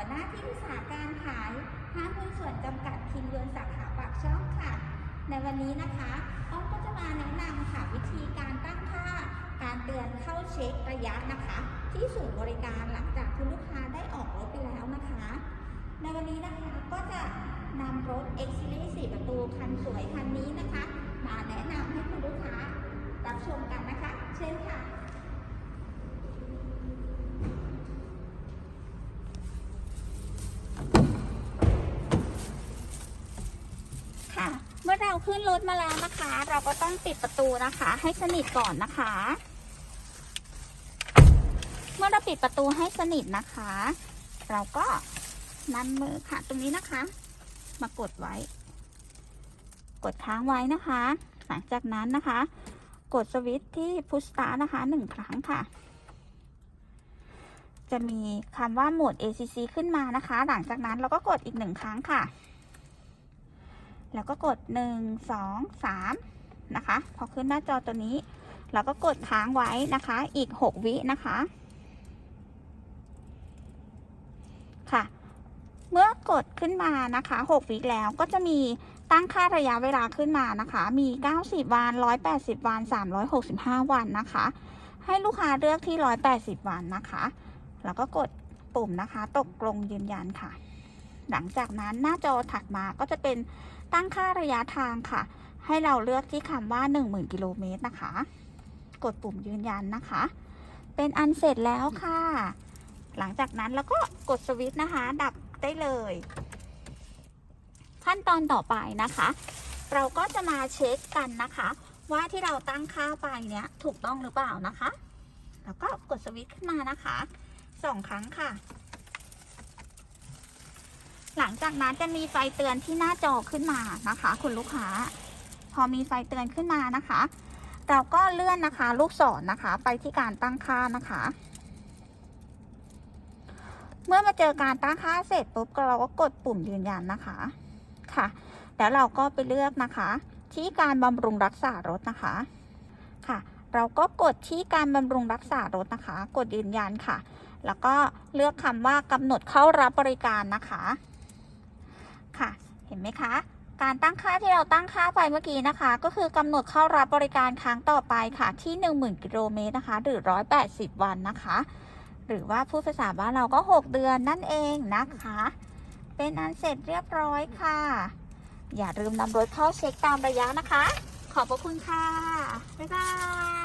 หัวหน้าที่ปรึกษาการขายห้างหุ้นส่วนจำกัดทีมเรือนสาขาปากช่องค่ะ ในวันนี้นะคะอ้อมก็จะมาแนะนำค่ะวิธีการตั้งค่า การเตือนเข้าเช็คระยะนะคะ ที่ศูนย์บริการหลังจากคุณลูกค้าได้ออกรถไปแล้วนะคะ ในวันนี้นะคะก็จะนำรถ X Series 4ประตูคันสวยคันนี้นะคะ มาแนะนำให้คุณลูกค้ารับชมกันนะคะ เช่นค่ะ เราขึ้นรถมาแล้วนะคะ เราก็ต้องปิดประตูนะคะ ให้สนิทก่อนนะคะ เมื่อเราปิดประตูให้สนิทนะคะ เราก็นำมือค่ะตรงนี้นะคะ มากดไว้ กดค้างไว้นะคะ หลังจากนั้นนะคะ กดสวิตช์ที่พุชสตาร์นะคะหนึ่งครั้งค่ะ จะมีคำว่าโหมด ACC ขึ้นมานะคะ หลังจากนั้นเราก็กดอีกหนึ่งครั้งค่ะ แล้วก็กดหนึ่งสองสามนะคะ พอขึ้นหน้าจอตัวนี้ เราก็กดค้างไว้นะคะ อีกหกวินะคะ ค่ะ เมื่อกดขึ้นมานะคะ 6 วิแล้วก็จะมีตั้งค่าระยะเวลาขึ้นมานะคะ มี 90 วัน 180 วัน 365 วันนะคะ ให้ลูกค้าเลือกที่ 180 วันนะคะ แล้วก็กดปุ่มนะคะ ตกลงยืนยันค่ะ หลังจากนั้นหน้าจอถัดมาก็จะเป็น ตั้งค่าระยะทางค่ะ ให้เราเลือกที่คำว่า 10,000 กิโลเมตรนะคะ กดปุ่มยืนยันนะคะ เป็นอันเสร็จแล้วค่ะ หลังจากนั้นเราก็กดสวิตช์นะคะ ดับได้เลย ขั้นตอนต่อไปนะคะ เราก็จะมาเช็คกันนะคะ ว่าที่เราตั้งค่าไปเนี้ยถูกต้องหรือเปล่านะคะ แล้วก็กดสวิตช์ขึ้นมานะคะสองครั้งค่ะ จากนั้นจะมีไฟเตือนที่หน้าจอขึ้นมานะคะ คุณลูกค้า พอมีไฟเตือนขึ้นมานะคะ เราก็เลื่อนนะคะ ลูกศรนะคะ ไปที่การตั้งค่านะคะ เมื่อมาเจอการตั้งค่าเสร็จปุ๊บเราก็กดปุ่มยืนยันนะคะ ค่ะ แล้วเราก็ไปเลือกนะคะ ที่การบำรุงรักษารถนะคะ ค่ะเราก็กดที่การบำรุงรักษารถนะคะ กดยืนยันค่ะ แล้วก็เลือกคำว่ากำหนดเข้ารับบริการนะคะ ค่ะ เห็นไหมคะ การตั้งค่าที่เราตั้งค่าไปเมื่อกี้นะคะ ก็คือกำหนดเข้ารับบริการครั้งต่อไปค่ะที่ 10,000 กิโลเมตรนะคะ หรือ 180 วันนะคะ หรือว่าพูดภาษาบ้านเราก็ 6 เดือนนั่นเองนะคะ เป็นอันเสร็จเรียบร้อยค่ะ อย่าลืมนำรถเข้าเช็คตามระยะนะคะ ขอบพระคุณค่ะ บ๊ายบาย